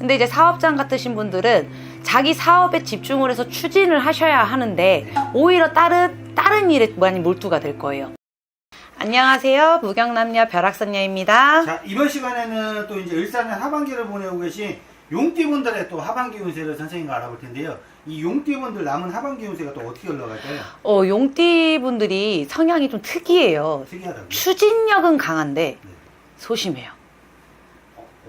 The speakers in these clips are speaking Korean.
근데 이제 사업장 같으신 분들은 자기 사업에 집중을 해서 추진을 하셔야 하는데 오히려 다른 다른 일에 많이 몰두가 될 거예요. 안녕하세요. 무경남녀 벼락선녀입니다. 자 이번 시간에는 또 이제 일산의 하반기를 보내고 계신 용띠분들의 또 하반기 운세를 선생님과 알아볼 텐데요. 이 용띠분들 남은 하반기 운세가 또 어떻게 흘러갈까요? 어, 용띠 분들이 성향이 좀 특이해요. 특이하다고요. 추진력은 강한데 네. 소심해요.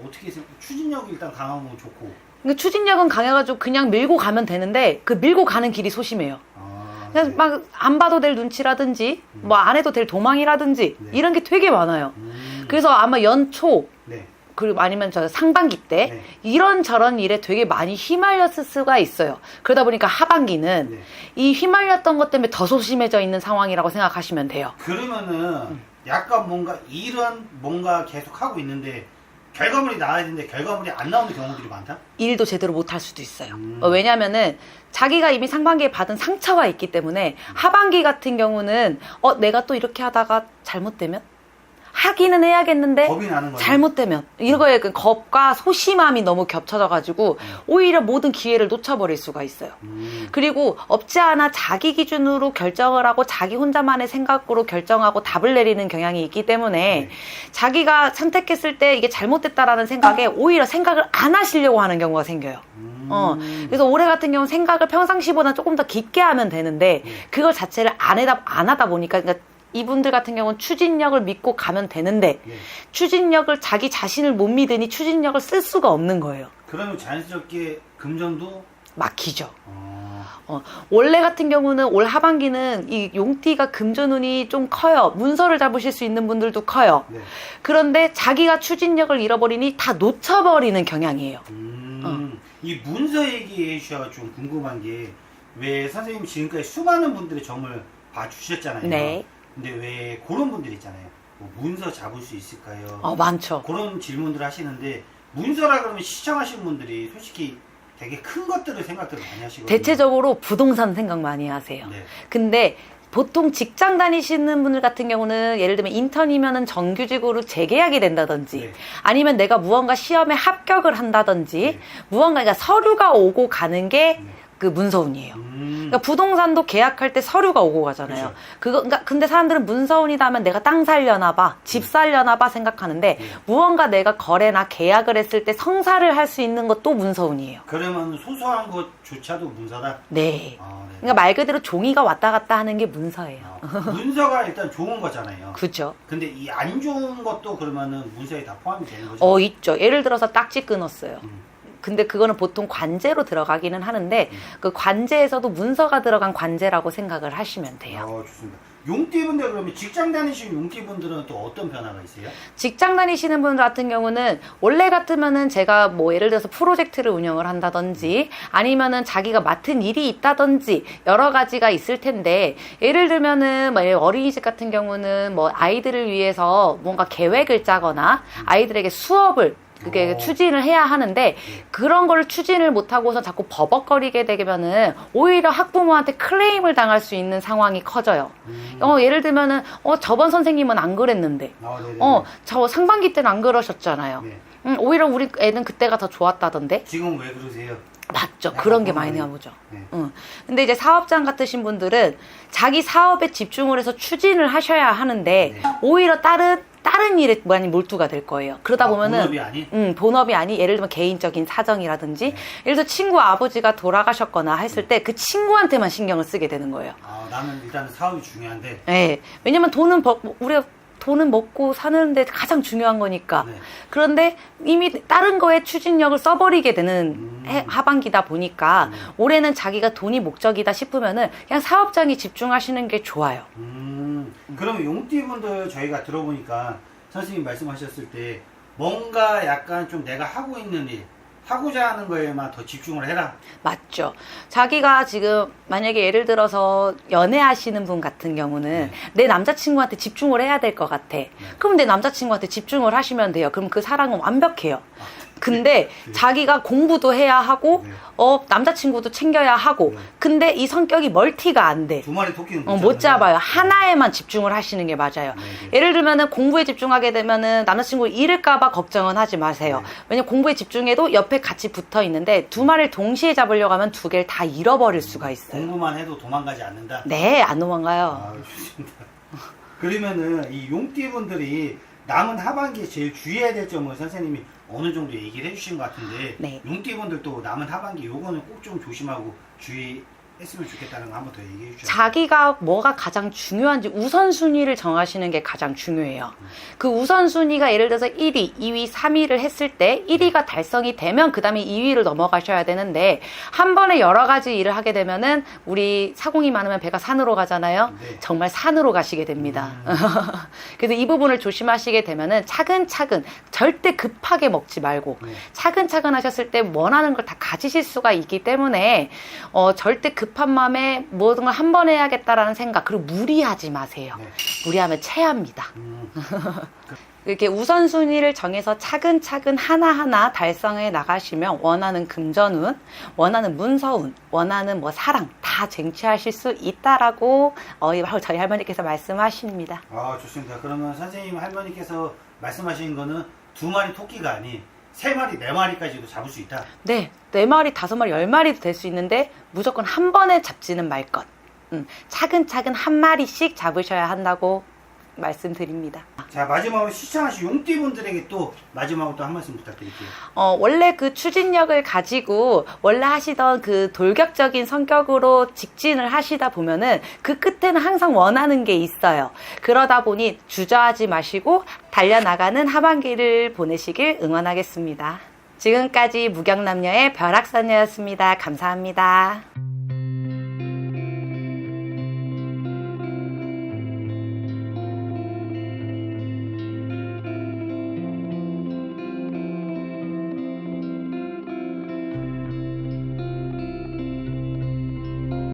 어, 어떻게 생각? 추진력이 일단 강하면 좋고. 그러니까 추진력은 강해가지고 그냥 밀고 가면 되는데 그 밀고 가는 길이 소심해요. 아, 그냥 네. 막안 봐도 될 눈치라든지 뭐안 해도 될 도망이라든지 네. 이런 게 되게 많아요. 음, 그래서 아마 연초 네. 그리고 아니면 저 상반기 때 네. 이런 저런 일에 되게 많이 휘말렸을 수가 있어요. 그러다 보니까 하반기는 네. 이 휘말렸던 것 때문에 더 소심해져 있는 상황이라고 생각하시면 돼요. 그러면은 약간 뭔가 이런 뭔가 계속 하고 있는데 결과물이 나와야 되는데 결과물이 안 나오는 경우들이 많다. 일도 제대로 못 할 수도 있어요. 음. 어, 왜냐면은 자기가 이미 상반기에 받은 상처가 있기 때문에 하반기 같은 경우는 어 내가 또 이렇게 하다가 잘못되면 하기는 해야겠는데 겁이 나는 거예요. 잘못되면 이거에 그 겁과 소심함이 너무 겹쳐져 가지고 오히려 모든 기회를 놓쳐버릴 수가 있어요. 음, 그리고 없지 않아 자기 기준으로 결정을 하고 자기 혼자만의 생각으로 결정하고 답을 내리는 경향이 있기 때문에 네. 자기가 선택했을 때 이게 잘못됐다라는 생각에 오히려 생각을 안 하시려고 하는 경우가 생겨요. 음. 어, 그래서 올해 같은 경우 는 생각을 평상시보다 조금 더 깊게 하면 되는데 네. 그걸 자체를 안 하다, 안 하다 보니까 그러니까 이분들 같은 경우는 추진력을 믿고 가면 되는데 네. 추진력을 자기 자신을 못 믿으니 추진력을 쓸 수가 없는 거예요. 그러면 자연스럽게 금전도 막히죠. 어, 어, 원래 같은 경우는 올 하반기는 이 용띠가 금전운이 좀 커요. 문서를 잡으실 수 있는 분들도 커요. 네. 그런데 자기가 추진력을 잃어버리니 다 놓쳐버리는 경향이에요. 음, 어. 이 문서 얘기해 주셔서 좀 궁금한 게 왜 선생님 지금까지 수많은 분들의 점을 봐주셨잖아요. 네. 근데 왜 그런 분들 있잖아요. 뭐 문서 잡을 수 있을까요? 어, 많죠. 그런 질문들 하시는데 문서라 그러면 시청하시는 분들이 솔직히 되게 큰 것들을 생각들을 많이 하시거든요. 대체적으로 부동산 생각 많이 하세요. 네. 근데 보통 직장 다니시는 분들 같은 경우는 예를 들면 인턴이면은 정규직으로 재계약이 된다든지 네. 아니면 내가 무언가 시험에 합격을 한다든지 네. 무언가 그러니까 서류가 오고 가는 게 네. 그 문서운이에요. 음, 그러니까 부동산도 계약할 때 서류가 오고 가잖아요. 그렇죠. 그거 그러니까 근데 사람들은 문서운이다 하면 내가 땅 살려나 봐, 집 살려나 봐 생각하는데 네. 무언가 내가 거래나 계약을 했을 때 성사를 할 수 있는 것도 문서운이에요. 그러면 소소한 것조차도 문서다. 네. 아, 네. 그러니까 말 그대로 종이가 왔다 갔다 하는 게 문서예요. 아, 문서가 일단 좋은 거잖아요. 그죠? 근데 이 안 좋은 것도 그러면은 문서에 다 포함이 되는 거죠. 어, 있죠. 예를 들어서 딱지 끊었어요. 음. 근데 그거는 보통 관제로 들어가기는 하는데 음. 그 관제에서도 문서가 들어간 관제라고 생각을 하시면 돼요. 어, 좋습니다. 용띠분들 그러면 직장 다니시는 용띠분들은 또 어떤 변화가 있어요? 직장 다니시는 분들 같은 경우는 원래 같으면은 제가 뭐 예를 들어서 프로젝트를 운영을 한다든지 아니면은 자기가 맡은 일이 있다든지 여러 가지가 있을 텐데 예를 들면은 뭐 어린이집 같은 경우는 뭐 아이들을 위해서 뭔가 계획을 짜거나 아이들에게 수업을 그게 어. 추진을 해야 하는데 그런 거를 추진을 못하고서 자꾸 버벅거리게 되면은 오히려 학부모한테 클레임을 당할 수 있는 상황이 커져요. 음. 어, 예를 들면은 어 저번 선생님은 안 그랬는데 아, 네네. 어, 저 상반기 때는 안 그러셨잖아요. 네. 음, 오히려 우리 애는 그때가 더 좋았다던데? 지금 왜 그러세요? 맞죠. 그런 게 많이. 나오죠. 네. 응. 근데 이제 사업장 같으신 분들은 자기 사업에 집중을 해서 추진을 하셔야 하는데 네. 오히려 다른 다른 일에 많이 몰두가 될 거예요. 그러다 아, 보면은 본업이 아닌? 음, 본업이 아니 예를 들면 개인적인 사정이라든지 네. 예를 들어 친구 아버지가 돌아가셨거나 했을 때 그 친구한테만 신경을 쓰게 되는 거예요. 아, 나는 일단 사업이 중요한데. 예. 왜냐면 돈은 버, 우리가 돈은 먹고 사는데 가장 중요한 거니까. 네. 그런데 이미 다른 거에 추진력을 써버리게 되는 음. 해- 하반기다 보니까 음. 올해는 자기가 돈이 목적이다 싶으면은 그냥 사업장에 집중하시는 게 좋아요. 음, 그러면 용띠분들 저희가 들어보니까 선생님 말씀하셨을 때 뭔가 약간 좀 내가 하고 있는 일, 하고자 하는 거에만 더 집중을 해라. 맞죠. 자기가 지금 만약에 예를 들어서 연애하시는 분 같은 경우는 네. 내 남자친구한테 집중을 해야 될 것 같아. 그럼 내 남자친구한테 집중을 하시면 돼요. 그럼 그 사랑은 완벽해요. 근데 자기가 공부도 해야 하고 네. 어 남자친구도 챙겨야 하고 네. 근데 이 성격이 멀티가 안 돼. 두 마리 토끼는 어, 못 잡아요. 하나에만 집중을 하시는 게 맞아요. 네, 네. 예를 들면은 공부에 집중하게 되면은 남자친구 잃을까봐 걱정은 하지 마세요. 네. 왜냐면 공부에 집중해도 옆에 같이 붙어 있는데 두 마리를 동시에 잡으려고 하면 두 개를 다 잃어버릴 수가 있어요. 공부만 해도 도망가지 않는다. 네, 안 도망가요. 아. 그러면은 이 용띠 분들이 남은 하반기에 제일 주의해야 될 점을 선생님이 어느 정도 얘기를 해주신 것 같은데 네. 용띠분들도 남은 하반기 요거는 꼭 좀 조심하고 주의 했으면 좋겠다는 거 한 번 더 얘기해 주죠. 자기가 뭐가 가장 중요한지 우선순위를 정하시는 게 가장 중요해요. 그 우선순위가 예를 들어서 1위, 2위, 3위를 했을 때 1위가 달성이 되면 그 다음에 2위를 넘어가셔야 되는데 한 번에 여러 가지 일을 하게 되면은 우리 사공이 많으면 배가 산으로 가잖아요. 네. 정말 산으로 가시게 됩니다. 그래서 이 부분을 조심하시게 되면은 차근차근 절대 급하게 먹지 말고 네. 차근차근 하셨을 때 원하는 걸 다 가지실 수가 있기 때문에 어, 절대 급한 마음에 모든 걸 한 번 해야겠다라는 생각 그리고 무리하지 마세요. 네. 무리하면 체합니다. 음, 이렇게 우선순위를 정해서 차근차근 하나하나 달성해 나가시면 원하는 금전운, 원하는 문서운, 원하는 뭐 사랑 다 쟁취하실 수 있다라고 어, 저희 할머니께서 말씀하십니다. 아 좋습니다. 그러면 선생님 할머니께서 말씀하신 거는 두 마리 토끼가 아닌 세 마리 네 마리까지도 잡을 수 있다. 네, 네 마리, 다섯 마리, 열 마리도 될 수 있는데 무조건 한 번에 잡지는 말 것. 음, 차근차근 한 마리씩 잡으셔야 한다고 말씀드립니다. 자 마지막으로 시청하신 용띠분들에게 또 마지막으로 또 한 말씀 부탁드릴게요. 어, 원래 그 추진력을 가지고 원래 하시던 그 돌격적인 성격으로 직진을 하시다 보면은 그 끝에는 항상 원하는 게 있어요. 그러다 보니 주저하지 마시고 달려나가는 하반기를 보내시길 응원하겠습니다. 지금까지 무경남녀의 벼락선녀였습니다. 감사합니다.